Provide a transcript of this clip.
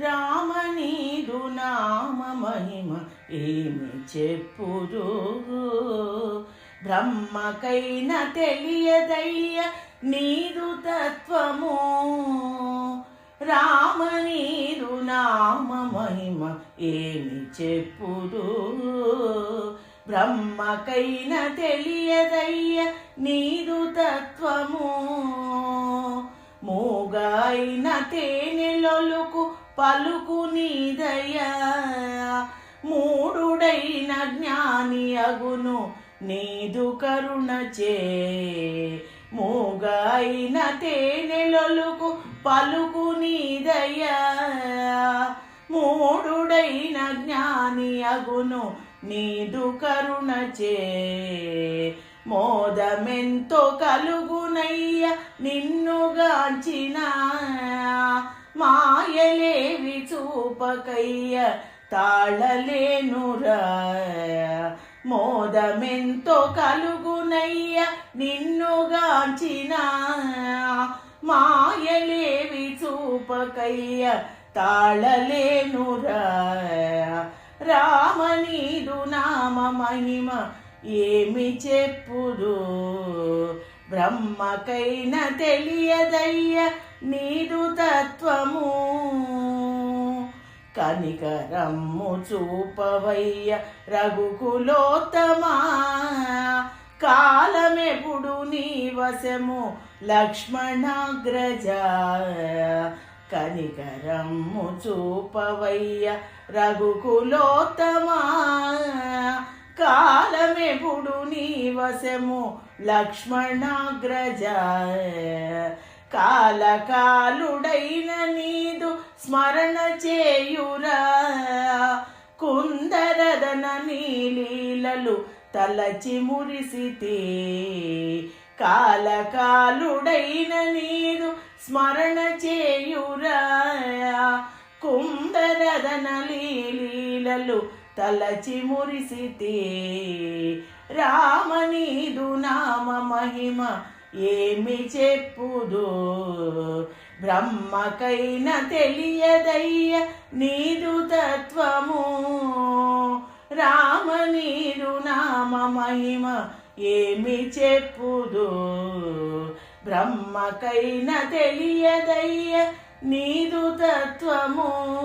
రామనీదు నామ మహిమ ఏమి చెప్పుదు? బ్రహ్మకైన తెలియదయ్య నీదు తత్వము. రామనీదు నామ మహిమ ఏమి చెప్పుదు? బ్రహ్మకైన తెలియదయ్య నీదు తత్వము. మూగైన తేనెలొలుకు పలుకుని నీదయ్యా మూడుడైన జ్ఞాని అగును నీదు కరుణచే మూగైన తేనెలొలుకు పలుకుని నీదయ్యా మూడుడైన జ్ఞాని అగును నీదు కరుణచే మోదమెంతో కలుగునయ్య నిన్నుగాంచిన మాయలేవి చూపకయ్య తాళలేనురా మోదమెంతో కలుగునయ్య నిన్నుగాంచిన మాయలేవి చూపకయ్య తాళలేనురా రామనీదు నామ మహిమ ఏమి చెప్పుడు బ్రహ్మకైన తెలియదయ్య నీదు తత్వము కనికరమ్ము చూపవయ్య రఘుకులోత్తమా. కాలమెప్పుడు నీ వశము లక్ష్మణాగ్రజ. కనికరమ్ము చూపవయ్య రఘుకులోత్తమా. కాలమెప్పుడు నీ వశము లక్ష్మణాగ్రజ. కాలకాలుడైన నీదు స్మరణ చేయురా. కుందరదన నీలీలలు తలచి మురిసితే. కాలకాలుడైన నీదు స్మరణ చేయురా. కుందరదన లీలీలలు తలచి మురిసితే. రామనీదు నామ మహిమ ఏమి చెప్పుదు? బ్రహ్మకైన తెలియదయ్య నీదు తత్వము. రామనీదు నామ మహిమ ఏమి చెప్పుదు? బ్రహ్మకైన తెలియదయ్య నీదు తత్వము.